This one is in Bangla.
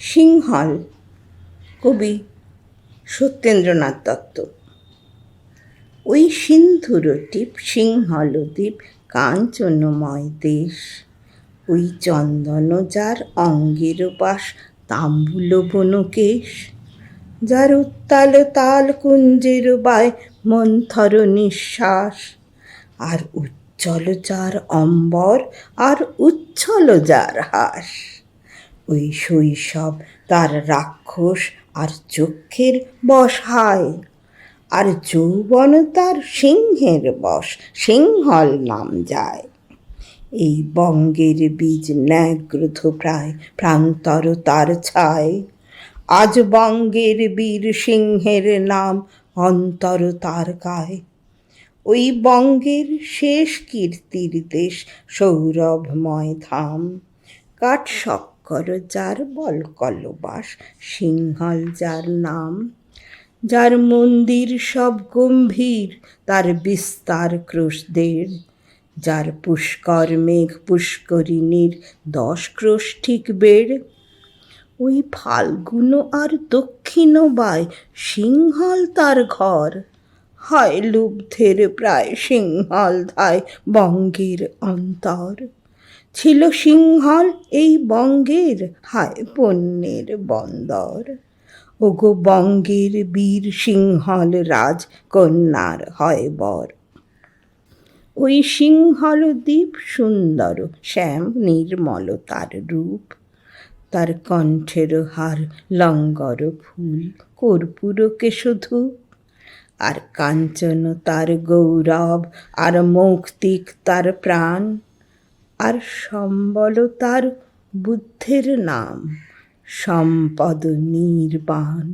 সিংহল, কবি সত্যেন্দ্রনাথ দত্ত। ওই সিন্ধুর টিপ সিংহল দ্বীপ কাঞ্চনময় দেশ, ওই চন্দন যার অঙ্গের বাস, তাম্বুল বনকেশ, যার উত্তাল তাল কুঞ্জের বায়, মন্থর নিঃশ্বাস, আর উজ্জ্বল যার অম্বর, আর উচ্ছল যার হাস। ওই শৈশব তার রাক্ষস আর চক্ষের বসায় আর যৌবন তার সিংহের বশ, সিংহল নাম যায়। এই বঙ্গের বীজ ন্যাগ্রধ প্রায়, প্রান্তর তার ছায়। আজ বঙ্গের বীর সিংহের নাম অন্তর তার গায়। ওই বঙ্গের শেষ কীর্তির দেশ সৌরভময় ধাম। কাঠ শক্কর যার বলকলবাস সিংহল যার নাম। যার মন্দির সব গম্ভীর, তার বিস্তার ক্রোশদের। যার পুষ্কর মেঘ পুষ্করিণীর, দশ ক্রোশ ঠিক বেড় ওই ফাল্গুন আর দক্ষিণ বায়, সিংহল তার ঘর। হয় লুব্ধের প্রায় সিংহল ধায়, বঙ্গের অন্তর। ছিল সিংহল এই বঙ্গের, হায় পণ্যের বন্দর। ওগো বঙ্গের বীর সিংহল রাজ কন্যার হয় বর। ওই সিংহল দ্বীপ সুন্দর, শ্যাম নির্মল তার রূপ। তার কণ্ঠের হার লঙ্গর ফুল, কর্পূর কেশধূপ। আর কাঞ্চন তার গৌরব, আর মৌক্তিক তার প্রাণ। আর সম্বলতার বুদ্ধের নাম সম্পদ নির্বাণ।